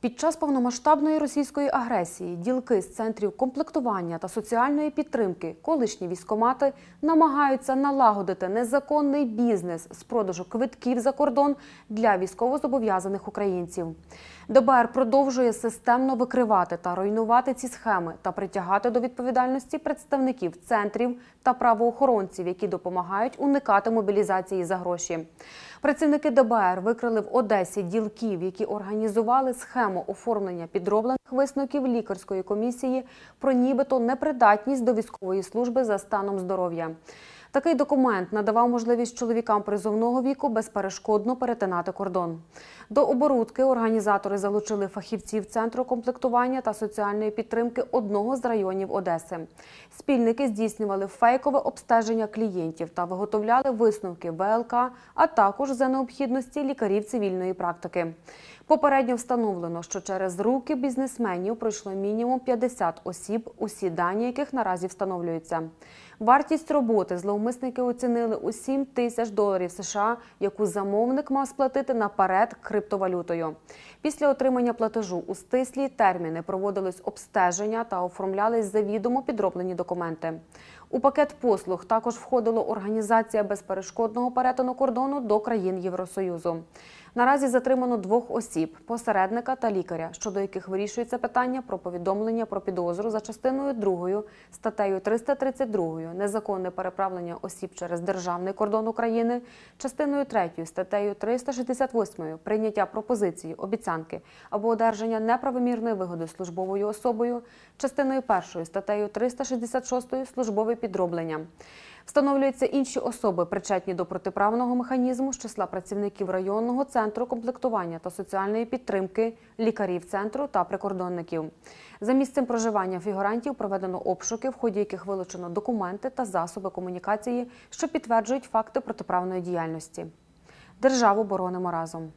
Під час повномасштабної російської агресії ділки з центрів комплектування та соціальної підтримки, колишні військомати, намагаються налагодити незаконний бізнес з продажу квитків за кордон для військовозобов'язаних українців. ДБР продовжує системно викривати та руйнувати ці схеми та притягати до відповідальності представників центрів та правоохоронців, які допомагають уникати мобілізації за гроші. Працівники ДБР викрили в Одесі ділків, які організували схему оформлення підроблених висновків лікарської комісії про нібито непридатність до військової служби за станом здоров'я. Такий документ надавав можливість чоловікам призовного віку безперешкодно перетинати кордон. До оборудки організатори залучили фахівців центру комплектування та соціальної підтримки одного з районів Одеси. Спільники здійснювали фейкове обстеження клієнтів та виготовляли висновки ВЛК, а також за необхідності лікарів цивільної практики. Попередньо встановлено, що через руки бізнесменів пройшло мінімум 50 осіб, усі дані яких наразі встановлюються. Вартість роботи зловмисники оцінили у 7 тисяч доларів США, яку замовник мав сплатити наперед криптовалютою. Після отримання платежу у стислі терміни проводились обстеження та оформлялись завідомо підроблені документи. У пакет послуг також входила організація безперешкодного перетину кордону до країн Євросоюзу. Наразі затримано двох осіб посередника та лікаря, щодо яких вирішується питання про повідомлення про підозру за частиною 2 статтею 332 незаконне переправлення осіб через державний кордон України, частиною 3 статтею 368 прийняття пропозиції, обіцянки або одержання неправомірної вигоди службовою особою, частиною 1 статтею 366 службове підроблення. Встановлюються інші особи, причетні до протиправного механізму з числа працівників районного центру комплектування та соціальної підтримки, лікарів центру та прикордонників. За місцем проживання фігурантів проведено обшуки, в ході яких вилучено документи та засоби комунікації, що підтверджують факти протиправної діяльності. Державу боронимо разом.